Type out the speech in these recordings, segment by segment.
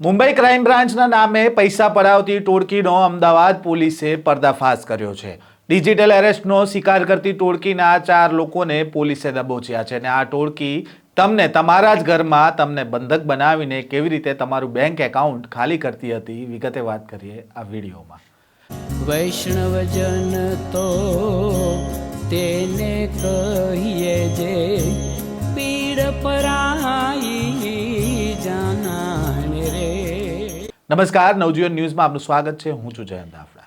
Mumbai crime બ્રાન્ચના નામે પૈસા પડાવતી ટોળકીનો અમદાવાદ પોલીસે પર્દાફાશ કર્યો છે. ડિજિટલ એરેસ્ટનો શિકાર કરતી ટોળકીના ચાર લોકોને પોલીસે દબોચ્યા છે અને આ ટોળકી તમને તમારા જ ઘરમાં તમને બંધક બનાવીને કેવી રીતે તમારું બેંક એકાઉન્ટ ખાલી કરતી હતી, વિગતે વાત કરીએ આ વિડીયોમાં. વૈષ્ણવજન તો તેને કહીએ નમસ્કાર, નવજીવન ન્યૂઝમાં આપનું સ્વાગત છે. હું છું જયંત આફડા.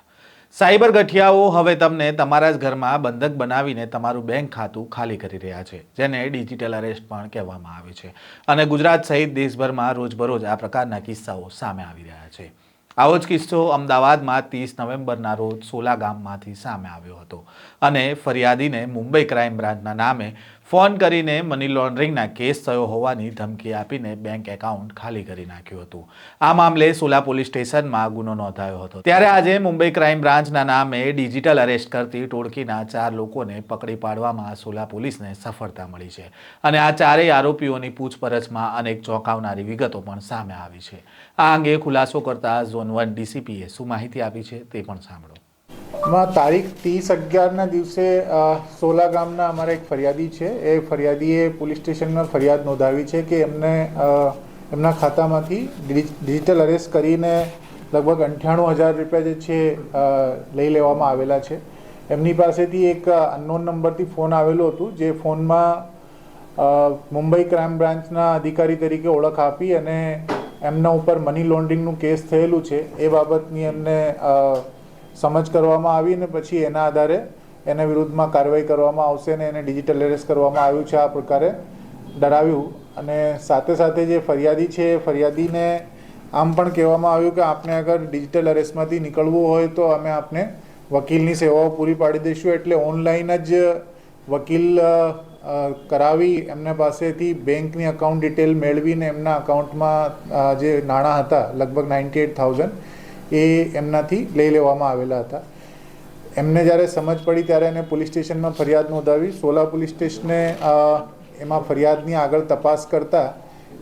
સાયબર ગઠિયાઓ હવે તમને તમારા જ ઘરમાં બંધક બનાવીને તમારું બેંક ખાતું ખાલી કરી રહ્યા છે, જેને ડિજિટલ અરેસ્ટ પણ કહેવામાં આવે છે. અને ગુજરાત સહિત દેશભરમાં રોજબરોજ આ પ્રકારના કિસ્સાઓ સામે આવી રહ્યા છે. આવો જ કિસ્સો અમદાવાદમાં ત્રીસ નવેમ્બરના રોજ સોલા ગામમાંથી સામે આવ્યો હતો. અને ફરિયાદીને મુંબઈ ક્રાઇમ બ્રાન્ચના નામે ફોન કરીને મની લોન્ડરિંગના કેસ થયો હોવાની ધમકી આપીને બેંક એકાઉન્ટ ખાલી કરી નાખ્યું હતું. આ મામલે સોલા પોલીસ સ્ટેશનમાં ગુનો નોંધાયો હતો. ત્યારે આજે મુંબઈ ક્રાઇમ બ્રાન્ચના નામે ડિજિટલ અરેસ્ટ કરતી ટોળકીના ચાર લોકોને પકડી પાડવામાં સોલા પોલીસને સફળતા મળી છે. અને આ ચારેય આરોપીઓની પૂછપરછમાં અનેક ચોંકાવનારી વિગતો પણ સામે આવી છે. આ અંગે ખુલાસો કરતા ઝોન વન ડીસીપીએ શું માહિતી આપી છે તે પણ સાંભળો. માં તારીખ ત્રીસ અગિયારના દિવસે સોલા ગામના અમારા એક ફરિયાદી છે. એ ફરિયાદીએ પોલીસ સ્ટેશનમાં ફરિયાદ નોંધાવી છે કે એમને એમના ખાતામાંથી ડિજિટલ અરેસ્ટ કરીને લગભગ અંઠ્યાણું હજાર રૂપિયા જે છે લઈ લેવામાં આવેલા છે. એમની પાસેથી એક અનનોન નંબરથી ફોન આવેલો હતો, જે ફોનમાં મુંબઈ ક્રાઇમ બ્રાન્ચના અધિકારી તરીકે ઓળખ આપી અને એમના ઉપર મની લોન્ડરિંગનું કેસ થયેલું છે. એ બાબતની એમને સમજ કરવામાં આવી ને પછી એના આધારે એના વિરુદ્ધમાં કાર્યવાહી કરવામાં આવશે અને એને ડિજિટલ એરેસ્ટ કરવામાં આવ્યું છે આ પ્રકારે ડરાવ્યું. અને સાથે સાથે જે ફરિયાદી છે, એ ફરિયાદીને આમ પણ કહેવામાં આવ્યું કે આપને અગર ડિજિટલ અરેસ્ટમાંથી નીકળવું હોય તો અમે આપને વકીલની સેવાઓ પૂરી પાડી દઈશું. એટલે ઓનલાઈન જ વકીલ કરાવી એમના પાસેથી બેંકની અકાઉન્ટ ડિટેલ મેળવીને એમના અકાઉન્ટમાં જે નાણાં હતા, લગભગ નાઇન્ટી એટ થાઉઝન્ડ એ એમનાથી લઈ લેવામાં આવેલા હતા. એમને જ્યારે સમજ પડી ત્યારે એને પોલીસ સ્ટેશનમાં ફરિયાદ નોંધાવી. સોલા પોલીસ સ્ટેશને એમાં ફરિયાદની આગળ તપાસ કરતા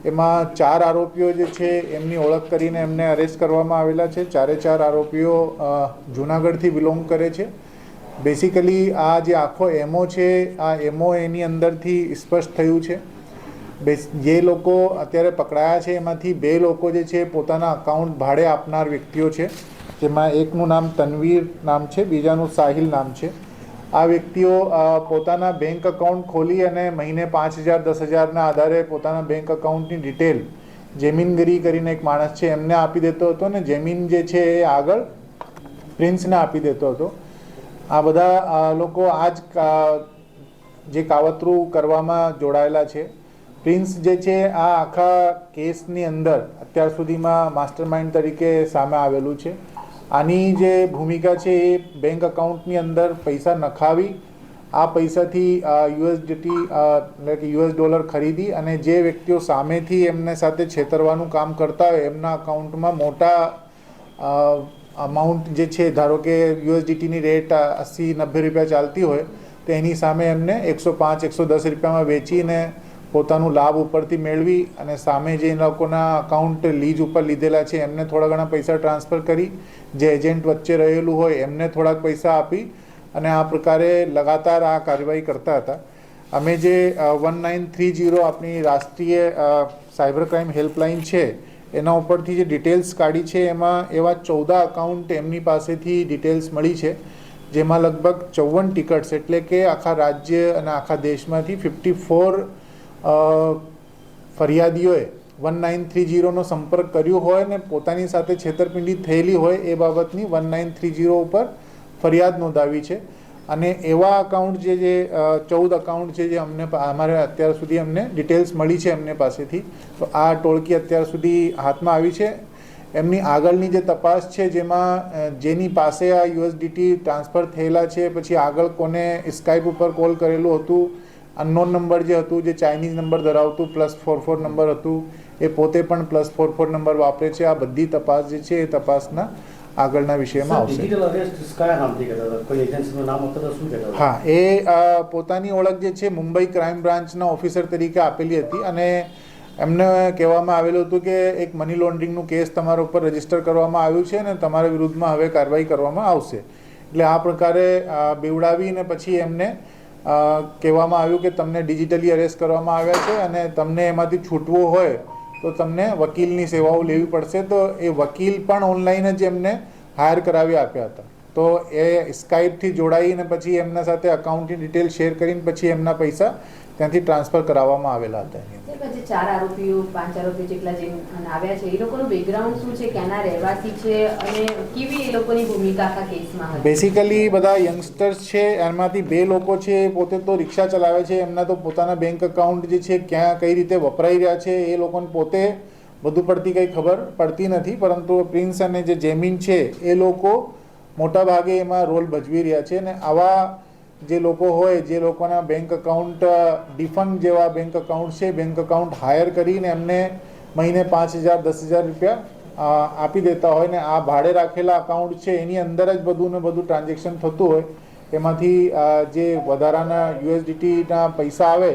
એમાં ચાર આરોપીઓ જે છે એમની ઓળખ કરીને એમને અરેસ્ટ કરવામાં આવેલા છે. ચારે ચાર આરોપીઓ જૂનાગઢથી બિલોંગ કરે છે. બેસિકલી આ જે આખો એમઓ છે, આ એમઓ એની અંદરથી સ્પષ્ટ થયું છે. બેસ- જે લોકો અત્યારે પકડાયા છે, એમાંથી બે લોકો જે છે પોતાના અકાઉન્ટ ભાડે આપનાર વ્યક્તિઓ છે, જેમાં એકનું નામ તનવીર નામ છે, બીજાનું સાહિલ નામ છે. આ વ્યક્તિઓ પોતાના બેંક અકાઉન્ટ ખોલી અને મહિને પાંચ હજાર, દસ હજારના આધારે પોતાના બેંક અકાઉન્ટની ડિટેલ જેમીનગીરી કરીને એક માણસ છે, એમને આપી દેતો હતો ને જેમીન જે છે એ આગળ પ્રિન્સને આપી દેતો હતો. આ બધા લોકો આ જ જે કાવતરું કરવામાં જોડાયેલા છે. પ્રિન્સ જે છે, આ આખા કેસની અંદર અત્યાર સુધીમાં માસ્ટર માઇન્ડ તરીકે સામે આવેલું છે. આની જે ભૂમિકા છે, એ બેંક અકાઉન્ટની અંદર પૈસા નખાવી, આ પૈસાથી યુએસડીટી એટલે કે યુએસ ડોલર ખરીદી અને જે વ્યક્તિઓ સામેથી એમને સાથે છેતરવાનું કામ કરતા હોય, એમના અકાઉન્ટમાં મોટા અમાઉન્ટ જે છે, ધારો કે યુએસડીટીની રેટ અસી નબ્બે રૂપિયા ચાલતી હોય તો એની સામે એમને એકસો પાંચ, એકસો દસ રૂપિયામાં વેચીને પોતાનું લાભ ઉપરથી મેળવી અને સામે જે લોકોના અકાઉન્ટ લીજ ઉપર લીધેલા છે, એમને થોડા ઘણા પૈસા ટ્રાન્સફર કરી, જે એજન્ટ વચ્ચે રહેલું હોય, એમને થોડાક પૈસા આપી અને આ પ્રકારે લગાતાર આ કાર્યવાહી કરતા હતા. અમે જે વન નાઇન થ્રી જીરો આપણી રાષ્ટ્રીય સાયબર ક્રાઇમ હેલ્પલાઇન છે, એના ઉપરથી જે ડિટેલ્સ કાઢી છે, એમાં એવા ચૌદ અકાઉન્ટ એમની પાસેથી ડિટેલ્સ મળી છે, જેમાં લગભગ ચૌવન ટિકટ્સ એટલે કે આખા રાજ્ય અને આખા દેશમાંથી ફિફ્ટી ફોર ફરિયાદીઓએ વન નાઇન થ્રી જીરોનો સંપર્ક કર્યો હોય ને પોતાની સાથે છેતરપિંડી થયેલી હોય એ બાબતની વન નાઇન થ્રી જીરો ઉપર ફરિયાદ નોંધાવી છે. અને એવા અકાઉન્ટ જે જે ચૌદ અકાઉન્ટ છે જે અમને અમારે અત્યાર સુધી અમને ડિટેલ્સ મળી છે એમને પાસેથી. તો આ ટોળકી અત્યાર સુધી હાથમાં આવી છે. એમની આગળની જે તપાસ છે જેમાં જેની પાસે આ યુએસડીટી ટ્રાન્સફર થયેલા છે, પછી આગળ કોને સ્કાઇપ ઉપર કોલ કરેલું હતું અનનોન નંબર જે હતું જે ચાઇનીઝ નંબર ધરાવતું પ્લસ ફોર ફોર નંબર હતું એ પોતે પણ પ્લસ ફોર ફોર નંબર વાપરે છે. આ બધી તપાસ જે છે એ તપાસના આગળના વિષયમાં આવશે. હા એ પોતાની ઓળખ જે છે મુંબઈ ક્રાઇમ બ્રાન્ચના ઓફિસર તરીકે આપેલી હતી અને એમને કહેવામાં આવેલું હતું કે એક મની લોન્ડરિંગનું કેસ તમારા ઉપર રજિસ્ટર કરવામાં આવ્યું છે અને તમારા વિરુદ્ધમાં હવે કાર્યવાહી કરવામાં આવશે. એટલે આ પ્રકારે બેવડાવીને પછી એમને કહેવામાં આવ્યું કે તમને ડિજિટલી અરેસ્ટ કરવામાં આવ્યા છે અને તમને એમાંથી છૂટવું હોય તો તમને વકીલની સેવાઓ લેવી પડશે. તો એ વકીલ પણ ઓનલાઈન જ એમને હાયર કરાવી આપ્યા હતા. તો એ સ્કાઇપથી જોડાઈને પછી એમના સાથે અકાઉન્ટની ડિટેલ શેર કરીને પછી એમના પૈસા ત્યાંથી ટ્રાન્સફર કરાવવામાં આવેલા હતા. સાહેબ, ચાર આરોપીઓ પાંચ આરોપીઓ જેટલા જે આવ્યા છે એ લોકોનું બેકગ્રાઉન્ડ શું છે ક્યાંના રહેવાસી છે અને કેવી એ લોકોની ભૂમિકા આખા કેસમાં હતી બેસિકલી બધા યંગસ્ટર્સ છે એમાંથી બે લોકો છે પોતે તો રિક્ષા ચલાવે છે એમના તો પોતાના બેંક એકાઉન્ટ જે છે ક્યાં કઈ રીતે વપરાઈ રહ્યા છે એ લોકોને પોતે વધુ પડતી કંઈ ખબર પડતી નથી પરંતુ પ્રિન્સ અને જે જેમિન છે એ લોકો મોટા ભાગે એમાં રોલ ભજવી રહ્યા છે અને આવા જે લોકો હોય જે લોકોના બેંક એકાઉન્ટ ડિફંડ જેવા બેંક એકાઉન્ટ છે બેંક એકાઉન્ટ હાયર કરીને એમને મહિને પાંચ હજાર દસ હજાર રૂપિયા આપી દેતા હોય ને આ ભાડે રાખેલા અકાઉન્ટ છે એની અંદર જ બધું ને બધું ટ્રાન્ઝેક્શન થતું હોય. એમાંથી જે વધારાના યુએસડીટીના પૈસા આવે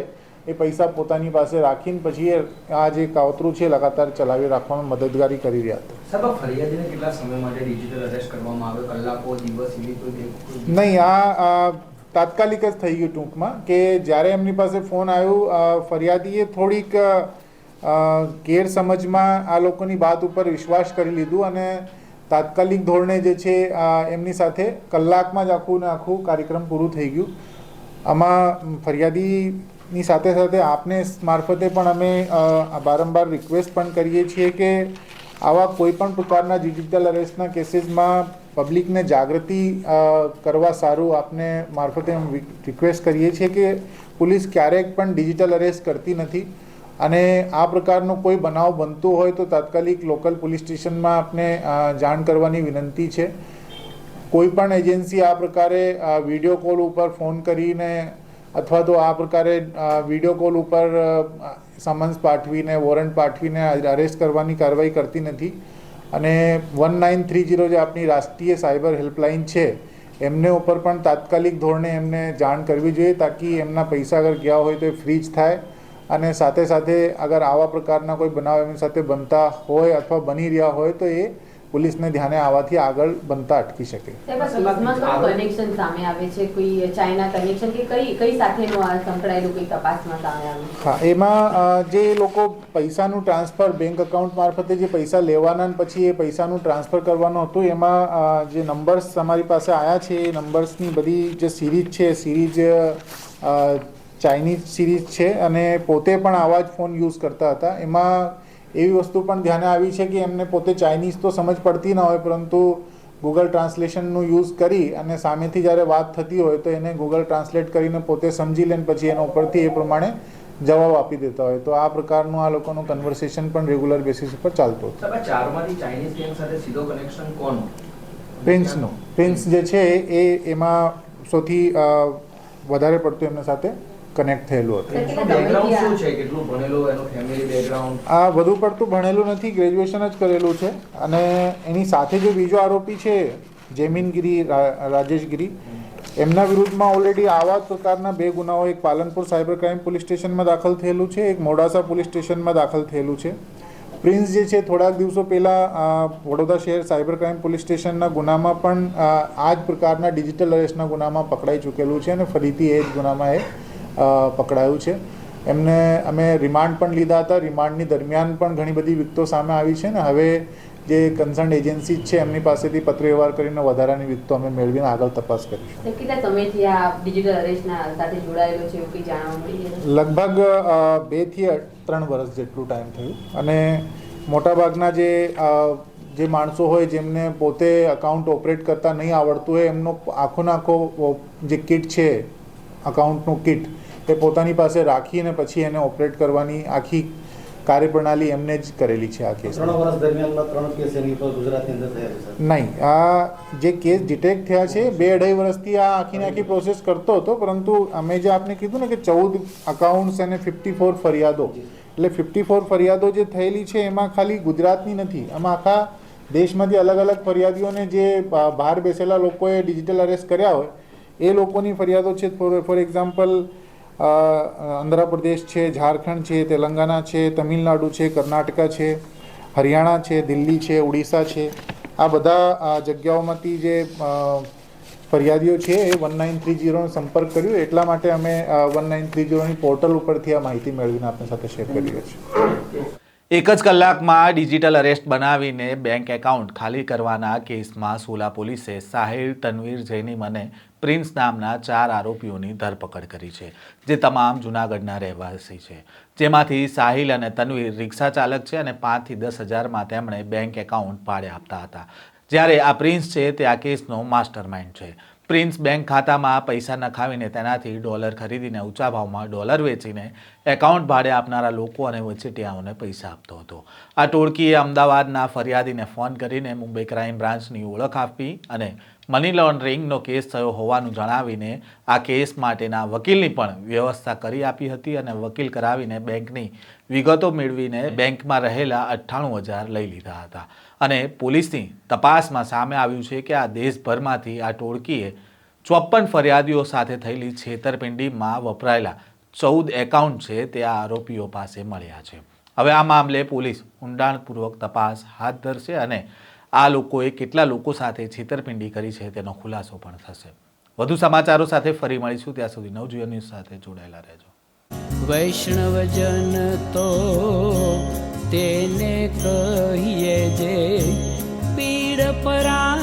એ પૈસા પોતાની પાસે રાખીને પછી આ જે કાવતરું છે લગાતાર ચલાવી રાખવામાં મદદગારી કરી રહ્યા હતા. ફરિયાદીને કેટલા સમય માટે ડિજિટલ અરેસ્ટ કરવામાં આવે કલાકો દિવસ નહીં આ તાત્કાલિક જ થઈ ગયું ટૂંકમાં કે જ્યારે એમની પાસે ફોન આવ્યો ફરિયાદીએ થોડીક ગેરસમજમાં આ લોકોની વાત ઉપર વિશ્વાસ કરી લીધું અને તાત્કાલિક ધોરણે જે છે એમની સાથે કલાકમાં જ આખું ને આખું કાર્યક્રમ પૂરું થઈ ગયું. આમાં ફરિયાદીની સાથે સાથે આપને મારફતે પણ અમે વારંવાર રિક્વેસ્ટ પણ કરીએ છીએ કે આવા કોઈ પણ પ્રકારના ડિજિટલ અરેસ્ટના કેસીસમાં પબ્લિકને જાગૃતિ કરવા સારું આપને મારફતે રિક્વેસ્ટ કરીએ છીએ કે પોલીસ ક્યારેક પણ ડિજિટલ અરેસ્ટ કરતી નથી. અને આ પ્રકારનો કોઈ બનાવ બનતો હોય તો તાત્કાલિક લોકલ પોલીસ સ્ટેશનમાં આપને જાણ કરવાની વિનંતી છે. કોઈ પણ એજન્સી આ પ્રકારે વીડિયો કોલ ઉપર ફોન કરીને અથવા તો આ પ્રકારે વીડિયો કોલ ઉપર સમન્સ પાઠવીને વોરંટ પાઠવીને અરેસ્ટ કરવાની કાર્યવાહી કરતી નથી. અને વન નાઇન થ્રી જીરો જે આપણી રાષ્ટ્રીય સાયબર હેલ્પલાઇન છે, એમને ઉપર પણ તાત્કાલિક ધોરણે એમને જાણ કરવી જોઈએ તાકી એમના પૈસા અગર ગયા હોય તો એ ફ્રીજ થાય. અને સાથે સાથે અગર આવા પ્રકારના કોઈ બનાવ એમની સાથે બનતા હોય અથવા બની રહ્યા હોય તો એ પોલીસને ધ્યાને આવવાથી આગળ બનતા અટકી શકે. સાહેબ, આ કેસમાં કયું કનેક્શન સામે આવે છે? કોઈ ચાઇના કનેક્શન કે કઈ કઈ સાથેનું આ સંકળાયેલું કોઈ તપાસમાં સામે આવ્યું હા એમાં જે લોકો પૈસાનું ટ્રાન્સફર બેંક અકાઉન્ટ મારફતે જે પૈસા લેવાના પછી એ પૈસાનું ટ્રાન્સફર કરવાનું હતું એમાં જે નંબર્સ તમારી પાસે આવ્યા છે એ નંબર્સની બધી જે સિરીઝ છે એ સિરીઝ ચાઇનીઝ સિરીઝ છે અને પોતે પણ આવા જ ફોન યુઝ કરતા હતા. એમાં એવી વસ્તુ પણ ધ્યાને આવી છે કે એમને પોતે ચાઇનીઝ તો સમજ પડતી ન હોય પરંતુ ગૂગલ ટ્રાન્સલેશનનું યુઝ કરી અને સામેથી જ્યારે વાત થતી હોય તો એને ગૂગલ ટ્રાન્સલેટ કરીને પોતે સમજી લે પછી એના ઉપરથી એ પ્રમાણે જવાબ આપી દેતા હોય. તો આ પ્રકારનું આ લોકોનું કન્વર્સેશન પણ રેગ્યુલર બેસિસ ઉપર ચાલતું હતું. પ્રિન્સનું પ્રિન્સ જે છે એ એમાં સૌથી વધારે પડતું એમના સાથે કનેક્ટ થયેલું હતું. આ- છે? કેટલું ભણેલું એનું ફેમિલી બેકગ્રાઉન્ડ આ વધુ પડતું ભણેલું નથી ગ્રેજ્યુએશન જ કરેલું છે. અને એની સાથે જે બીજો આરોપી છે જેમીનગીરી રા- રાજેશગીરી એમના વિરુદ્ધમાં ઓલરેડી આવા પ્રકારના બે ગુનાઓ એક પાલનપુર સાયબર ક્રાઇમ પોલીસ સ્ટેશનમાં દાખલ થયેલું છે એક મોડાસા પોલીસ સ્ટેશનમાં દાખલ થયેલું છે. પ્રિન્સ જે છે થોડાક દિવસો પહેલાં વડોદરા શહેર સાયબર ક્રાઇમ પોલીસ સ્ટેશનના ગુનામાં પણ આ જ પ્રકારના ડિજિટલ અરેસ્ટના ગુનામાં પકડાઈ ચૂકેલું છે અને ફરીથી એ જ ગુનામાં એ પકડાયું છે. એમને અમે રિમાન્ડ પણ લીધા હતા. રિમાન્ડની દરમિયાન પણ ઘણી બધી વિગતો સામે આવી છે ને. હવે જે કન્સર્ન એજન્સી છે એમની પાસેથી પત્ર વ્યવહાર કરીને વધારાની વિગતો અમે મેળવીને આગળ તપાસ કરીશું. સાહેબ, કેટલા સમયથી આ ડિજિટલ અરેસ્ટના સાથે જોડાયેલો છે એવું કંઈ જાણવા મળી લગભગ બે બેથી અ- ત્રણ વર્ષ જેટલું ટાઈમ થયું. અને મોટાભાગના જે જે માણસો હોય જેમને પોતે અકાઉન્ટ ઓપરેટ કરતા નહીં આવડતું હોય એમનો આખો ને આખો જે કિટ છે અકાઉન્ટનું કિટ એ પોતાની પાસે રાખીને પછી એને ઓપરેટ કરવાની આખી કાર્યપ્રણાલી એમને જ કરેલી છે આ કેસ. ત્રણ વર્ષ દરમિયાનમાં ત્રણ કેસ એની પર ગુજરાતની અંદર થયા છે નહીં આ જે કેસ ડિટેક્ટ થયા છે બે અઢાઈ વર્ષથી આ આખીને આખી પ્રોસેસ કરતો હતો પરંતુ અમે જે આપને કીધું ને કે ચૌદ અકાઉન્ટ્સ અને ફિફ્ટી ફોર ફરિયાદો એટલે ફિફ્ટી ફોર ફરિયાદો જે થયેલી છે એમાં ખાલી ગુજરાતની નથી આમાં આખા દેશમાંથી અલગ અલગ ફરિયાદીઓને જે બહાર બેસેલા લોકોએ ડિજિટલ અરેસ્ટ કર્યા હોય એ લોકોની ફરિયાદો છે. ફોર ફોર એક્ઝામ્પલ આંધ્રપ્રદેશ છે, ઝારખંડ છે, તેલંગાના છે, તમિલનાડુ છે, કર્ણાટકા છે, હરિયાણા છે, દિલ્હી છે, ઉડીસા છે. આ બધા જગ્યાઓમાંથી જે ફરિયાદીઓ છે એ વન નાઇન થ્રી જીરોનો સંપર્ક કર્યો. એટલા માટે અમે વન નાઇન થ્રી જીરોની પોર્ટલ ઉપરથી આ માહિતી મેળવીને આપણી સાથે શેર કરીએ છીએ. એક જ કલાકમાં ડિજિટલ અરેસ્ટ બનાવીને બેંક એકાઉન્ટ ખાલી કરવાના કેસમાં સોલા પોલીસે સાહિલ તનવીર જૈની અને પ્રિન્સ નામના ચાર આરોપીઓની ધરપકડ કરી છે, જે તમામ જૂનાગઢના રહેવાસી છે. જેમાંથી સાહિલ અને તનવીર રિક્ષા ચાલક છે અને પાંચથી દસ હજારમાં તેમણે બેંક એકાઉન્ટ ભાડે આપતા હતા. જ્યારે આ પ્રિન્સ છે તે આ કેસનો માસ્ટર માઇન્ડ છે. પ્રિન્સ બેંક ખાતામાં પૈસા નખાવીને તેનાથી ડોલર ખરીદીને ઊંચા ભાવમાં ડોલર વેચીને એકાઉન્ટ ભાડે આપનારા લોકો અને વચેટિયાઓને પૈસા આપતો હતો. આ ટોળકીએ અમદાવાદના ફરિયાદીને ફોન કરીને મુંબઈ ક્રાઇમ બ્રાન્ચની ઓળખ આપી અને મની લોન્ડરિંગનો કેસ થયો હોવાનું જણાવીને આ કેસ માટેના વકીલની પણ વ્યવસ્થા કરી આપી હતી અને વકીલ કરાવીને બેંકની વિગતો મેળવીને બેંકમાં રહેલા અઠ્ઠાણું હજાર લઈ લીધા હતા. અને પોલીસની તપાસમાં સામે આવ્યું છે કે આ દેશભરમાંથી આ ટોળકીએ ચોપન ફરિયાદીઓ સાથે થયેલી છેતરપિંડીમાં વપરાયેલા ચૌદ એકાઉન્ટ છે તે આ આરોપીઓ પાસે મળ્યા છે. હવે આ મામલે પોલીસ ઊંડાણપૂર્વક તપાસ હાથ ધરશે અને આ લોકોએ કેટલા લોકો સાથે છેતરપિંડી કરી છે તેનો ખુલાસો પણ થશે. વધુ સમાચારો સાથે ફરી મળીશું. ત્યાં સુધી નવજીવન ન્યૂઝ સાથે જોડાયેલા રહેજો. વૈષ્ણવજન તો તેને કહીએ જે પીડ પરા